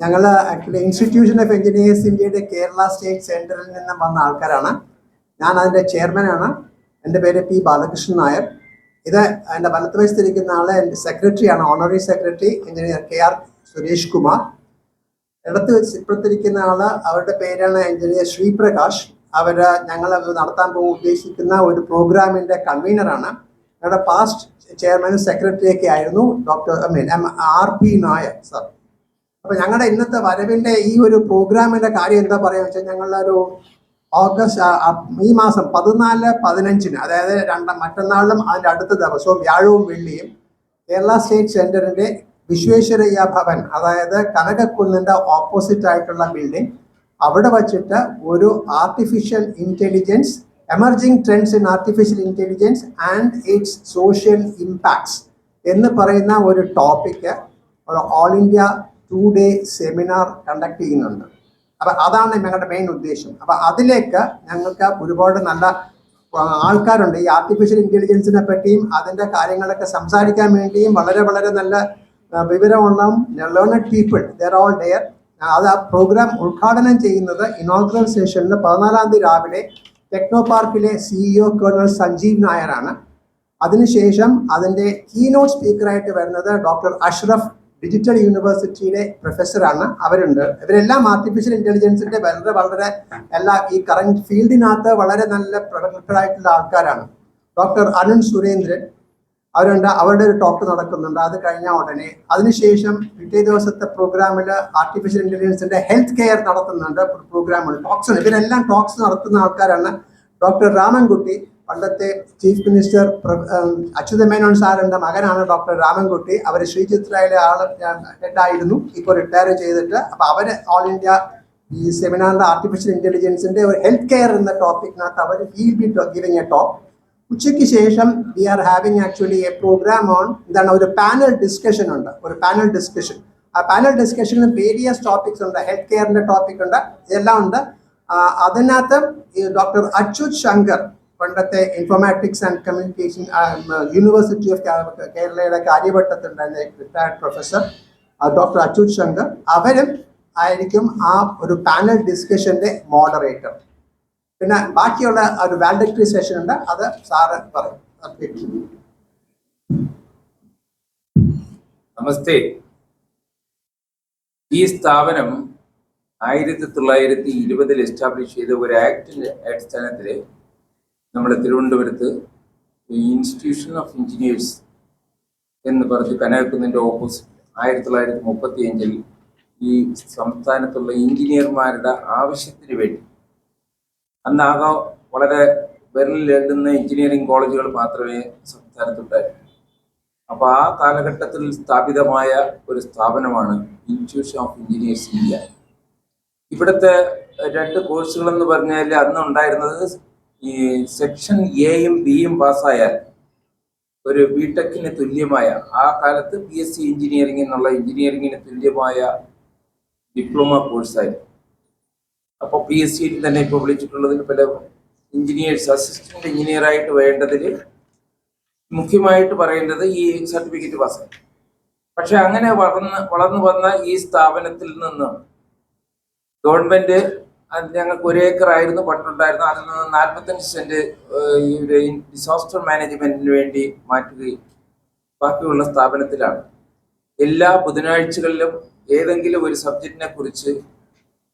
ഞങ്ങൾ actually institution of engineers ഇന്ത്യയുടെ Kerala state സെന്ററിൽ നിന്നും വന്ന ആൾക്കാരാണ്. ഞാൻ അതിന്റെ ചെയർമാനാണ് എന്റെ പേര് പി ബാലകൃഷ്ണൻ നായർ. ഇത് എന്റെ വലത്തുവശത്തിരിക്കുന്ന ആളെ എന്റെ സെക്രട്ടറിയാണ് honorary secretary engineer K R Suresh Kumar. ഇടത്ത് വെച്ച് ഇപ്പുറത്തിരിക്കുന്ന ആൾ അവരുടെ പേരാണ് എഞ്ചിനീയർ ശ്രീപ്രകാശ്. അവർ ഞങ്ങൾ നടത്താൻ പോകും ഉദ്ദേശിക്കുന്ന ഒരു പ്രോഗ്രാമിന്റെ കൺവീനറാണ് ഞങ്ങളുടെ പാസ്റ്റ് ചെയർമാനും സെക്രട്ടറിയൊക്കെ ആയിരുന്നു doctor I mean R P Nair sir അപ്പൊ ഞങ്ങളുടെ ഇന്നത്തെ വരവിന്റെ ഈ ഒരു പ്രോഗ്രാമിന്റെ കാര്യം എന്താ പറയാ വെച്ചാൽ ഒരു ഓഗസ്റ്റ് ഈ മാസം പതിനാല് പതിനഞ്ചിന് അതായത് രണ്ട് മറ്റന്നാളിലും അതിന്റെ അടുത്ത ദിവസവും വ്യാഴവും വെള്ളിയും കേരള സ്റ്റേറ്റ് സെന്ററിന്റെ വിശ്വേശ്വരയ്യ ഭവൻ അതായത് കനകക്കുന്നിന്റെ ഓപ്പോസിറ്റ് ആയിട്ടുള്ള ബിൽഡിംഗ് അവിടെ വച്ചിട്ട് ഒരു artificial intelligence emerging trends in artificial intelligence and its social impacts എന്ന് പറയുന്ന ഒരു topic all India today seminar conduct ചെയ്യുന്നുണ്ട്. അപ്പൊ അതാണ് ഞങ്ങളുടെ മെയിൻ ഉദ്ദേശം. അപ്പൊ അതിലേക്ക് ഞങ്ങൾക്ക് ഒരുപാട് നല്ല ആൾക്കാരുണ്ട്. ഈ ആർട്ടിഫിഷ്യൽ ഇന്റലിജൻസിനെ പറ്റിയും അതിന്റെ കാര്യങ്ങളൊക്കെ സംസാരിക്കാൻ വേണ്ടിയും വളരെ വളരെ നല്ല വിവരമുള്ള learned people there all there അത് ആ പ്രോഗ്രാം ഉദ്ഘാടനം ചെയ്യുന്നത് ഇനോഗ്രൽ സെഷനിൽ പതിനാലാം തീയതി രാവിലെ ടെക്നോ പാർക്കിലെ സിഇഒ കേണൽ സഞ്ജീവ് നായരാണ്. അതിനുശേഷം അതിന്റെ കീനോട്ട് സ്പീക്കറായിട്ട് വരുന്നത് ഡോക്ടർ അഷ്റഫ് ഡിജിറ്റൽ യൂണിവേഴ്സിറ്റിയിലെ പ്രൊഫസറാണ് അവരുണ്ട്. ഇവരെല്ലാം ആർട്ടിഫിഷ്യൽ ഇന്റലിജൻസിന്റെ വളരെ വളരെ എല്ലാ ഈ കറണ്ട് ഫീൽഡിനകത്ത് വളരെ നല്ല പ്രഗത്ഭരായിട്ടുള്ള ആൾക്കാരാണ്. ഡോക്ടർ അരുൺ സുരേന്ദ്രൻ അവരുണ്ട്. അവരുടെ ഒരു ടോക്ക് നടക്കുന്നുണ്ട്. അത് കഴിഞ്ഞ ഉടനെ. അതിനുശേഷം പിറ്റേ ദിവസത്തെ പ്രോഗ്രാമിൽ ആർട്ടിഫിഷ്യൽ ഇന്റലിജൻസിന്റെ ഹെൽത്ത് കെയർ നടത്തുന്നുണ്ട്. പ്രോഗ്രാമുകൾ ടോക്സ് ഇവരെല്ലാം ടോക്സ് നടത്തുന്ന ആൾക്കാരാണ്. ഡോക്ടർ രാമൻകുട്ടി പണ്ടത്തെ ചീഫ് മിനിസ്റ്റർ അച്യുത മേനോൻ സാറിന്റെ മകനാണ് ഡോക്ടർ രാമൻകുട്ടി. അവർ ശ്രീചിത്രയിലെ ആൾ ഹെഡായിരുന്നു. ഇപ്പോൾ റിട്ടയർ ചെയ്തിട്ട്. അപ്പോൾ അവർ ഓൾ ഇന്ത്യ ഈ സെമിനാറിന്റെ ആർട്ടിഫിഷ്യൽ ഇന്റലിജൻസിന്റെ ഒരു ഹെൽത്ത് കെയർ എന്ന ടോപ്പിക്കിനകത്ത് അവർ will be giving a top ഉച്ചയ്ക്ക് ശേഷം we are having actually a programme on എന്താണ് ഒരു പാനൽ ഡിസ്കഷൻ ഉണ്ട്. ഒരു പാനൽ ഡിസ്കഷൻ ആ പാനൽ ഡിസ്കഷനിൽ വേരിയസ് ടോപ്പിക്സ് ഉണ്ട്. ഹെൽത്ത് കെയറിന്റെ ടോപ്പിക് ഉണ്ട്. ഇതെല്ലാം ഉണ്ട്. അതിനകത്ത് ഡോക്ടർ അച്യുത് ശങ്കർ പണ്ടത്തെ informatics and communication university of കേരളയുടെ കാര്യവട്ടത്തുണ്ടായിരുന്ന retired professor doctor Achyut Shankar. അവരും ആയിരിക്കും ആ ഒരു പാനൽ ഡിസ്കഷന്റെ മോഡറേറ്റർ പിന്നെ ബാക്കിയുള്ള ഒരു വാലഡക്ടറി സെഷൻ ഉണ്ട്. അത് സാറ് പറയും. നമസ്തേ. ഈ സ്ഥാപനം ആയിരത്തി തൊള്ളായിരത്തി ഇരുപതിൽ എസ്റ്റാബ്ലിഷ് ചെയ്ത ഒരു ആക്ടിന്റെ അടിസ്ഥാനത്തിൽ നമ്മുടെ തിരുവനന്തപുരത്ത് ഇൻസ്റ്റിറ്റ്യൂഷൻ ഓഫ് എഞ്ചിനീയേഴ്സ് എന്ന് പറഞ്ഞ് കനകക്കുന്നതിന്റെ ഓപ്പോസിറ്റ് ആയിരത്തി തൊള്ളായിരത്തി മുപ്പത്തി അഞ്ചിൽ ഈ സംസ്ഥാനത്തുള്ള എഞ്ചിനീയർമാരുടെ ആവശ്യത്തിന് വേണ്ടി. അന്നാകെ വളരെ വിരലിലെണ്ണുന്ന എഞ്ചിനീയറിംഗ് കോളേജുകൾ മാത്രമേ സംസ്ഥാനത്തുണ്ടായിരുന്നു അപ്പോൾ ആ കാലഘട്ടത്തിൽ സ്ഥാപിതമായ ഒരു സ്ഥാപനമാണ് ഇൻസ്റ്റിറ്റ്യൂഷൻ ഓഫ് എഞ്ചിനീയേഴ്സ് ഇന്ത്യ ഇവിടുത്തെ രണ്ട് കോഴ്സുകൾ എന്ന് പറഞ്ഞാൽ അന്ന് ഉണ്ടായിരുന്നത് ഈ സെക്ഷൻ എയും ബിയും പാസ്സായാൽ ഒരു ബിടെക്കിന് തുല്യമായ ആ കാലത്ത് ബി എസ് സി എഞ്ചിനീയറിംഗ് എന്നുള്ള എഞ്ചിനീയറിംഗിന് തുല്യമായ ഡിപ്ലോമ കോഴ്സായിരുന്നു അപ്പോൾ പി എസ് സിയിൽ തന്നെ ഇപ്പോൾ വിളിച്ചിട്ടുള്ളതിൽ പല എഞ്ചിനീയേഴ്സ് അസിസ്റ്റന്റ് എഞ്ചിനീയർ ആയിട്ട് വേണ്ടതിൽ മുഖ്യമായിട്ട് പറയേണ്ടത് ഈ സർട്ടിഫിക്കറ്റ് പാസ്സായി പക്ഷെ അങ്ങനെ വളർന്ന് വളർന്നു വന്ന ഈ സ്ഥാപനത്തിൽ നിന്ന് ഗവൺമെന്റ് ഞങ്ങൾക്ക് ഒരു ഏക്കർ ആയിരുന്നു പണ്ടുണ്ടായിരുന്നു അതിൽ നിന്ന് നാൽപ്പത്തഞ്ച് സെന്റ് ഡിസാസ്റ്റർ മാനേജ്മെന്റിന് വേണ്ടി മാറ്റുകയും ബാക്കിയുള്ള സ്ഥാപനത്തിലാണ്. എല്ലാ ബുധനാഴ്ചകളിലും ഏതെങ്കിലും ഒരു സബ്ജക്റ്റിനെ കുറിച്ച്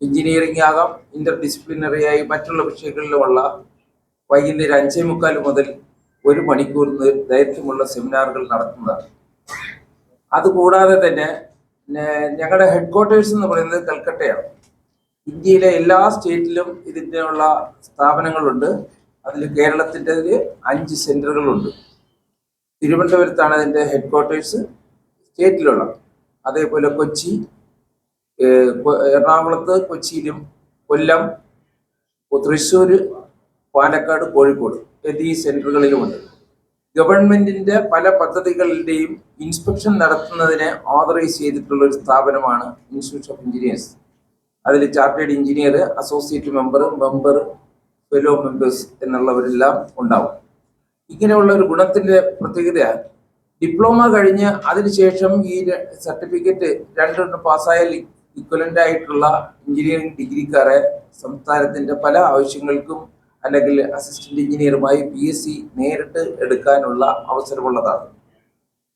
എഞ്ചിനീയറിംഗ് ആകാം ഇന്റർ ഡിസിപ്ലിനറി ആയി മറ്റുള്ള വിഷയങ്ങളിലുമുള്ള വൈകുന്നേരം അഞ്ചേ മുക്കാൽ മുതൽ ഒരു മണിക്കൂർ ദൈർഘ്യമുള്ള സെമിനാറുകൾ നടത്തുന്നതാണ്. അതുകൂടാതെ തന്നെ ഞങ്ങളുടെ ഹെഡ് ക്വാർട്ടേഴ്സ് എന്ന് പറയുന്നത് കൽക്കട്ടയാണ്. ഇന്ത്യയിലെ എല്ലാ സ്റ്റേറ്റിലും ഇതിനുള്ള സ്ഥാപനങ്ങളുണ്ട്. അതിൽ കേരളത്തിന്റെ അഞ്ച് സെന്ററുകളുണ്ട് തിരുവനന്തപുരത്താണ് അതിന്റെ ഹെഡ് ക്വാർട്ടേഴ്സ് സ്റ്റേറ്റിലുള്ള അതേപോലെ കൊച്ചി എറണാകുളത്ത് കൊച്ചിയിലും കൊല്ലം തൃശ്ശൂർ പാലക്കാട് കോഴിക്കോട് എന്നീ സെന്ററുകളിലുമുണ്ട് ഗവൺമെന്റിന്റെ പല പദ്ധതികളുടെയും ഇൻസ്പെക്ഷൻ നടത്തുന്നതിനെ ഓതറൈസ് ചെയ്തിട്ടുള്ള ഒരു സ്ഥാപനമാണ് ഇൻസ്റ്റിറ്റ്യൂട്ട് ഓഫ് എഞ്ചിനീയേഴ്സ് അതിൽ chartered engineer associate member member fellow members എന്നുള്ളവരെല്ലാം ഉണ്ടാവും. ഇങ്ങനെയുള്ള ഒരു ഗുണത്തിന്റെ പ്രത്യേകത ഡിപ്ലോമ കഴിഞ്ഞ് അതിനുശേഷം ഈ സർട്ടിഫിക്കറ്റ് രണ്ടെണ്ണം പാസ്സായാൽ ഇക്വലന്റ് ആയിട്ടുള്ള എഞ്ചിനീയറിംഗ് ഡിഗ്രിക്കാരെ സംസ്ഥാനത്തിന്റെ പല ആവശ്യങ്ങൾക്കും അല്ലെങ്കിൽ അസിസ്റ്റന്റ് എഞ്ചിനീയറുമായി പി എസ് സി നേരിട്ട് എടുക്കാനുള്ള അവസരമുള്ളതാണ്.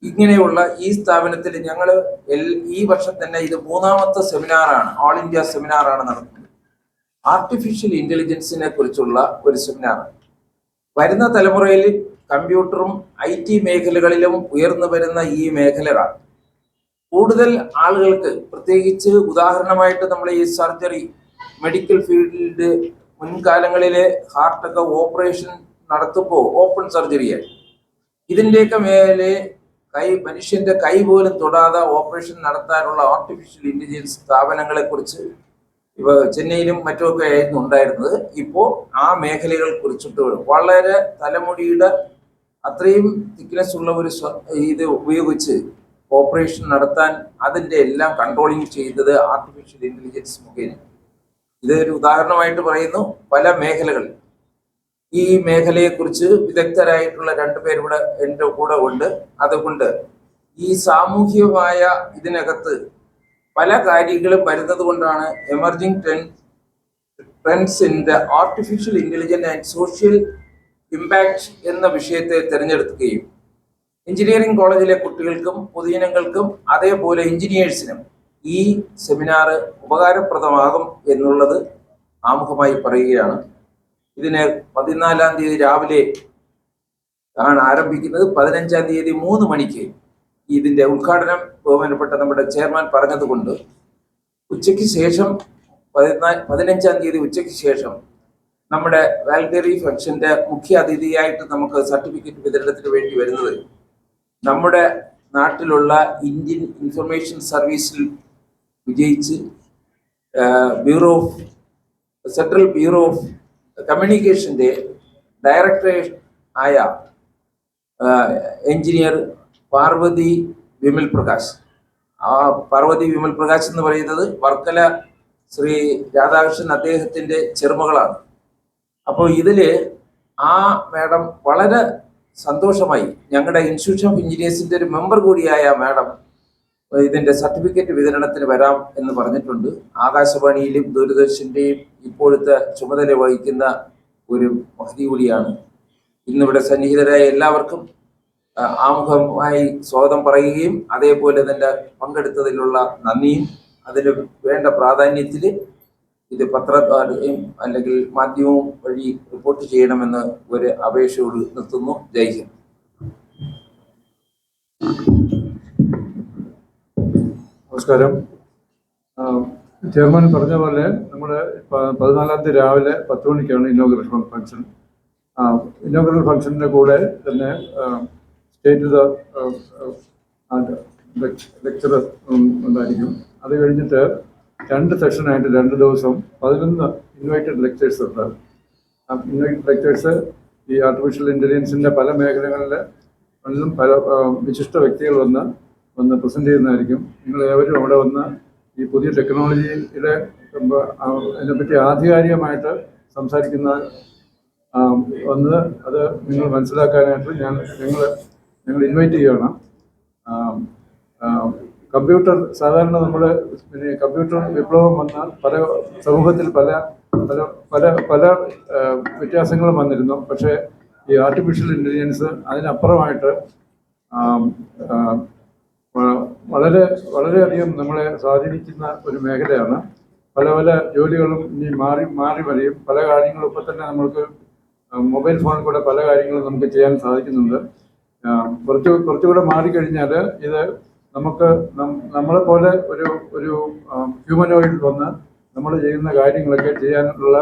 ഇങ്ങനെയുള്ള ഈ സ്ഥാപനത്തിൽ ഞങ്ങൾ ഈ വർഷം തന്നെ ഇത് മൂന്നാമത്തെ സെമിനാറാണ് ഓൾ ഇന്ത്യ സെമിനാറാണ് നടത്തുന്നത് ആർട്ടിഫിഷ്യൽ ഇന്റലിജൻസിനെ കുറിച്ചുള്ള ഒരു സെമിനാർ വരുന്ന തലമുറയിൽ കമ്പ്യൂട്ടറും ഐ ടി മേഖലകളിലും ഉയർന്നു വരുന്ന ഈ മേഖലകൾ കൂടുതൽ ആളുകൾക്ക് പ്രത്യേകിച്ച് ഉദാഹരണമായിട്ട് നമ്മൾ ഈ സർജറി മെഡിക്കൽ ഫീൽഡ് മുൻകാലങ്ങളിലെ ഹാർട്ടൊക്കെ ഓപ്പറേഷൻ നടത്തുമ്പോൾ ഓപ്പൺ സർജറിയായി ഇതിന്റെയൊക്കെ മേലെ കൈ മനുഷ്യന്റെ കൈ പോലും തൊടാതെ ഓപ്പറേഷൻ നടത്താനുള്ള ആർട്ടിഫിഷ്യൽ ഇന്റലിജൻസ് സ്ഥാപനങ്ങളെ കുറിച്ച് ഇവ ചെന്നൈയിലും മറ്റുമൊക്കെ ആയിരുന്നു ഉണ്ടായിരുന്നത്. ഇപ്പോൾ ആ മേഖലകൾ കുറിച്ചിട്ട് വളരെ തലമുടിയുടെ അത്രയും തിക്നെസ് ഉള്ള ഒരു ഇത് ഉപയോഗിച്ച് ഓപ്പറേഷൻ നടത്താൻ അതിന്റെ എല്ലാം കൺട്രോളിങ് ചെയ്തത് ആർട്ടിഫിഷ്യൽ ഇന്റലിജൻസ് മുഖേന. ഇതൊരു ഉദാഹരണമായിട്ട് പറയുന്നു. പല മേഖലകളിൽ ഈ മേഖലയെക്കുറിച്ച് വിദഗ്ധരായിട്ടുള്ള രണ്ടുപേർ ഇവിടെ എന്റെ കൂടെ ഉണ്ട്. അതുകൊണ്ട് ഈ സാമൂഹികമായ ഇതിനകത്ത് പല കാര്യങ്ങളും വരുന്നത് കൊണ്ടാണ് emerging trends in the artificial intelligence and social impact എന്ന വിഷയത്തെ തിരഞ്ഞെടുക്കുകയും എഞ്ചിനീയറിംഗ് കോളേജിലെ കുട്ടികൾക്കും പൊതുജനങ്ങൾക്കും അതേപോലെ എഞ്ചിനീയേഴ്സിനും ഈ സെമിനാർ ഉപകാരപ്രദമാകും എന്നുള്ളത് ആമുഖമായി പറയുകയാണ്. ഇതിന് പതിനാലാം തീയതി രാവിലെ ആണ് ആരംഭിക്കുന്നത്. പതിനഞ്ചാം തീയതി മൂന്ന് മണിക്ക് ഇതിന്റെ ഉദ്ഘാടനം ബഹുമാനപ്പെട്ട നമ്മുടെ ചെയർമാൻ പറഞ്ഞതുകൊണ്ട് ഉച്ചയ്ക്ക് ശേഷം പതിനാ പതിനഞ്ചാം തീയതി ഉച്ചയ്ക്ക് ശേഷം നമ്മുടെ വാൽഗറി ഫംഗ്ഷന്റെ മുഖ്യ അതിഥിയായിട്ട് നമുക്ക് സർട്ടിഫിക്കറ്റ് വിതരണത്തിന് വേണ്ടി വരുന്നത് നമ്മുടെ നാട്ടിലുള്ള ഇന്ത്യൻ ഇൻഫർമേഷൻ സർവീസിൽ വിജയിച്ച് bureau of central bureau of കമ്മ്യൂണിക്കേഷന്റെ directorate ആയ എഞ്ചിനീയർ പാർവതി വിമൽ പ്രകാശ്. ആ പാർവതി വിമൽ പ്രകാശ് എന്ന് പറയുന്നത് വർക്കല ശ്രീ രാധാകൃഷ്ണൻ അദ്ദേഹത്തിന്റെ ചെറുമകളാണ്. അപ്പോൾ ഇതിൽ ആ മാഡം വളരെ സന്തോഷമായി. ഞങ്ങളുടെ ഇൻസ്റ്റിറ്റ്യൂഷൻ ഓഫ് എഞ്ചിനീയേഴ്സിന്റെ ഒരു മെമ്പർ കൂടിയായ മാഡം ഇതിന്റെ സർട്ടിഫിക്കറ്റ് വിതരണത്തിന് വരാം എന്ന് പറഞ്ഞിട്ടുണ്ട്. ആകാശവാണിയിലും ദൂരദർശന്റെയും ഇപ്പോഴത്തെ ചുമതല വഹിക്കുന്ന ഒരു മഹതി കൂടിയാണ്. ഇന്നിവിടെ സന്നിഹിതരായ എല്ലാവർക്കും ആമുഖമായി സ്വാഗതം പറയുകയും അതേപോലെ തന്നെ പങ്കെടുത്തതിലുള്ള നന്ദിയും അതിന് വേണ്ട പ്രാധാന്യത്തിൽ ഇത് പത്രക്കാരെയും അല്ലെങ്കിൽ മാധ്യമവും വഴി റിപ്പോർട്ട് ചെയ്യണമെന്ന് ഒരു അപേക്ഷയോട് നിർത്തുന്നു. ജയ് നമസ്കാരം. ചെയർമാൻ പറഞ്ഞ പോലെ നമ്മുടെ പ- പതിനാലാം തീയതി രാവിലെ പത്ത് മണിക്കാണ് ഇന്നോഗ്രേഷൻ ഫംഗ്ഷൻ ഇന്നോഗ്രേഷൻ ഫംഗ്ഷന്റെ കൂടെ തന്നെ സ്റ്റേറ്റ് ലെക്ചർ ഉണ്ടായിരിക്കും. അത് കഴിഞ്ഞിട്ട് രണ്ട് സെഷനായിട്ട് രണ്ട് ദിവസം പതിനൊന്ന് ഇൻവൈറ്റഡ് ലെക്ചേഴ്സ് ഉണ്ട്. ഇൻവൈറ്റഡ് ലെക്ചേഴ്സ് ഈ ആർട്ടിഫിഷ്യൽ ഇന്റലിജൻസിന്റെ പല മേഖലകളിൽ പല വിശിഷ്ട വ്യക്തികൾ വന്ന് വന്ന് പ്രസന്റ് ചെയ്യുന്നതായിരിക്കും. നിങ്ങൾ ഏവരും അവിടെ വന്ന് ഈ പുതിയ ടെക്നോളജിയുടെ അതിനെപ്പറ്റി ആധികാരികമായിട്ട് സംസാരിക്കുന്ന ഒന്ന് വന്ന് അത് നിങ്ങൾ മനസ്സിലാക്കാനായിട്ട് ഞാൻ ഞങ്ങൾ ഞങ്ങൾ ഇൻവൈറ്റ് ചെയ്യുകയാണ്. കമ്പ്യൂട്ടർ സാധാരണ നമ്മൾ പിന്നെ കമ്പ്യൂട്ടർ വിപ്ലവം വന്നാൽ പല സമൂഹത്തിൽ പല പല പല പല വ്യത്യാസങ്ങളും വന്നിരുന്നു. പക്ഷേ ഈ ആർട്ടിഫിഷ്യൽ ഇന്റലിജൻസ് അതിനപ്പുറമായിട്ട് വളരെ വളരെയധികം നമ്മളെ സ്വാധീനിക്കുന്ന ഒരു മേഖലയാണ്. പല പല ജോലികളും ഇനി മാറി മാറി വരികയും പല കാര്യങ്ങളും ഇപ്പോൾ തന്നെ നമ്മൾക്ക് മൊബൈൽ ഫോണിൽ കൂടെ പല കാര്യങ്ങളും നമുക്ക് ചെയ്യാൻ സാധിക്കുന്നുണ്ട്. കുറച്ച് കുറച്ചുകൂടെ മാറിക്കഴിഞ്ഞാൽ ഇത് നമുക്ക് നമ്മളെ പോലെ ഒരു ഒരു ഹ്യൂമനോയിഡ് വന്ന് നമ്മൾ ചെയ്യുന്ന കാര്യങ്ങളൊക്കെ ചെയ്യാനുള്ള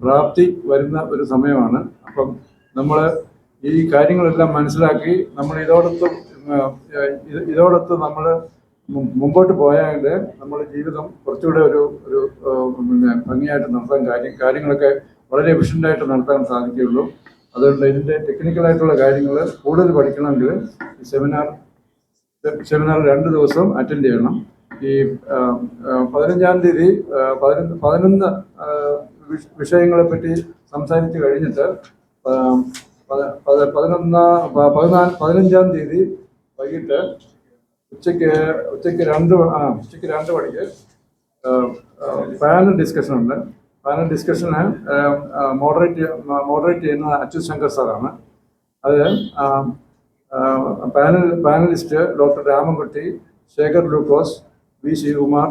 പ്രാപ്തി വരുന്ന ഒരു സമയമാണ്. അപ്പം നമ്മൾ ഈ കാര്യങ്ങളെല്ലാം മനസ്സിലാക്കി നമ്മൾ ഇതോടൊത്തും ഉം, ഇത് ഇതോടൊത്ത് നമ്മൾ മുമ്പോട്ട് പോയാൽ നമ്മുടെ ജീവിതം കുറച്ചുകൂടെ ഒരു ഒരു പിന്നെ ഭംഗിയായിട്ട് നടത്താൻ കാര്യം കാര്യങ്ങളൊക്കെ വളരെ എഫിഷ്യന്റായിട്ട് നടത്താൻ സാധിക്കുകയുള്ളൂ. അതുകൊണ്ട് ഇതിന്റെ ടെക്നിക്കലായിട്ടുള്ള കാര്യങ്ങൾ കൂടുതൽ പഠിക്കണമെങ്കിൽ സെമിനാർ സെമിനാർ രണ്ട് ദിവസം അറ്റൻഡ് ചെയ്യണം. ഈ പതിനഞ്ചാം തീയതി പതിനൊന്ന് പതിനൊന്ന് വിഷയങ്ങളെപ്പറ്റി സംസാരിച്ച് കഴിഞ്ഞിട്ട് പതിനൊന്നാം പതിനാല് പതിനഞ്ചാം തീയതി വൈകിട്ട് ഉച്ചയ്ക്ക് ഉച്ചയ്ക്ക് രണ്ട് ആ ഉച്ചയ്ക്ക് രണ്ട് മണിക്ക് പാനൽ ഡിസ്കഷൻ ഉണ്ട്. പാനൽ ഡിസ്കഷന് മോഡറേറ്റ് മോഡറേറ്റ് ചെയ്യുന്ന അച്യുത് ശങ്കർ സാറാണ്. അത് panel panelist doctor Ramankutty Shekhar Lukose V Sivakumar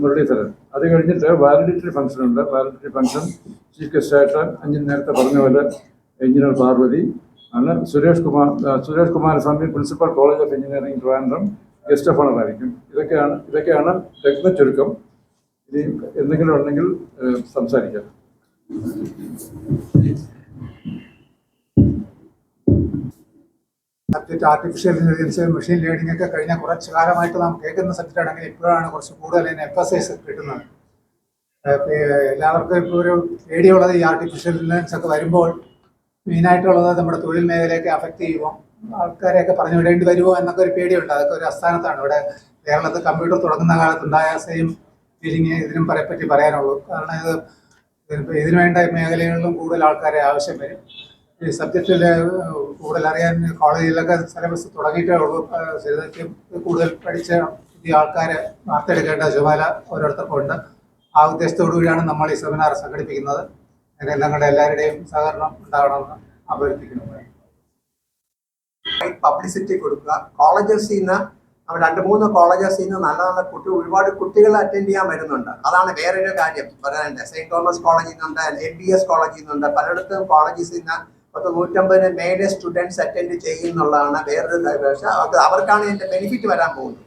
Muraleedharan. അത് കഴിഞ്ഞിട്ട് വാലിഡിറ്ററി ഫംഗ്ഷൻ ഉണ്ട്. വാലിഡിറ്ററി ഫംഗ്ഷൻ ചീഫ് ഗസ്റ്റായിട്ട് അഞ്ചിന് നേരത്തെ പറഞ്ഞ പോലെ എഞ്ചിനീയർ പാർവതി ആണ്. Suresh Kumar Suresh Kumaraswamy principal college of engineering Trivandrum guest of honour ആയിരിക്കും. ഇതൊക്കെയാണ് ഇതൊക്കെയാണ് രത്ന ചുരുക്കം. ഇനി എന്തെങ്കിലും ഉണ്ടെങ്കിൽ സംസാരിക്കാം. Subject artificial intelligence machine learning ഒക്കെ കഴിഞ്ഞ കുറച്ച് കാലമായിട്ട് നാം കേൾക്കുന്ന സബ്ജക്റ്റ് ആണെങ്കിൽ ഇപ്പോഴാണ് കുറച്ച് കൂടുതൽ അതിന് എംഫസൈസ് കിട്ടുന്നത്. എല്ലാവർക്കും ഇപ്പോൾ ഒരു പേടിയുള്ളത് ഈ ആർട്ടിഫിഷ്യൽ ഇന്റലിജൻസ് ഒക്കെ വരുമ്പോൾ മെയിനായിട്ടുള്ളത് നമ്മുടെ തൊഴിൽ മേഖലയൊക്കെ അഫക്റ്റ് ചെയ്യുമോ ആൾക്കാരെയൊക്കെ പറഞ്ഞു വിടേണ്ടി വരുമോ എന്നൊക്കെ ഒരു പേടിയുണ്ട്. അതൊക്കെ ഒരു അസ്ഥാനത്താണ്. ഇവിടെ കേരളത്തിൽ കമ്പ്യൂട്ടർ തുടങ്ങുന്ന കാലത്തുണ്ടായ സെയിം ഫീലിംഗ് ഇതിനും പറ്റി പറയാനുള്ളൂ. കാരണം ഇത് ഇതിനു വേണ്ട മേഖലകളിലും കൂടുതൽ ആൾക്കാരെ ആവശ്യം വരും. ഈ സബ്ജക്റ്റിൽ കൂടുതൽ അറിയാൻ കോളേജിലൊക്കെ സിലബസ് തുടങ്ങിയിട്ടേ ഉള്ളൂ. ഏഹ് കൂടുതൽ പഠിച്ച ഈ ആൾക്കാരെ വാർത്തെടുക്കേണ്ട ചുമതല ഓരോരുത്തർക്കും ഉണ്ട്. ആ ഉദ്ദേശത്തോടു കൂടിയാണ് നമ്മൾ ഈ സെമിനാർ സംഘടിപ്പിക്കുന്നത്. അതിന് നിങ്ങളുടെ എല്ലാവരുടെയും സഹകരണം ഉണ്ടാകണമെന്ന് അഭ്യർത്ഥിക്കുന്നു. പബ്ലിസിറ്റി കൊടുക്കുക. കോളേജസിൽ നിന്ന് രണ്ട് മൂന്ന് കോളേജസിൽ നിന്ന് നല്ല നല്ല കുട്ടി ഒരുപാട് കുട്ടികൾ അറ്റൻഡ് ചെയ്യാൻ വരുന്നുണ്ട്. അതാണ് വേറൊരു കാര്യം. പറയാനുണ്ട്. സെയിന്റ് തോമസ് കോളേജിൽ നിന്നുണ്ട് എം ബി എസ് കോളേജിൽ നിന്നുണ്ട് പലയിടത്തും കോളേജസിൽ നിന്ന് പത്ത് നൂറ്റമ്പതിന് മേലെ സ്റ്റുഡൻസ് അറ്റൻഡ് ചെയ്യുന്നുള്ളതാണ് വേറൊരു പക്ഷേ അവർക്കാണ് ഇതിന്റെ ബെനിഫിറ്റ് വരാൻ പോകുന്നത്.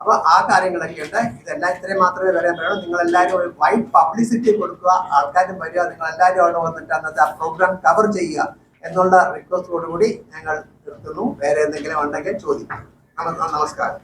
അപ്പൊ ആ കാര്യങ്ങളൊക്കെ ഉണ്ട്. ഇതെല്ലാം ഇത്രയും മാത്രമേ വരാൻ പറയുള്ളൂ നിങ്ങൾ എല്ലാവരും ഒരു വൈഡ് പബ്ലിസിറ്റി കൊടുക്കുക. ആൾക്കാരും വരിക. നിങ്ങൾ എല്ലാവരും അവിടെ വന്നിട്ട് അന്നത്തെ ആ പ്രോഗ്രാം കവർ ചെയ്യുക എന്നുള്ള റിക്വസ്റ്റോടുകൂടി ഞങ്ങൾ നിർത്തുന്നു. വേറെ എന്തെങ്കിലും ഉണ്ടെങ്കിൽ ചോദിക്കും. നമസ്കാരം.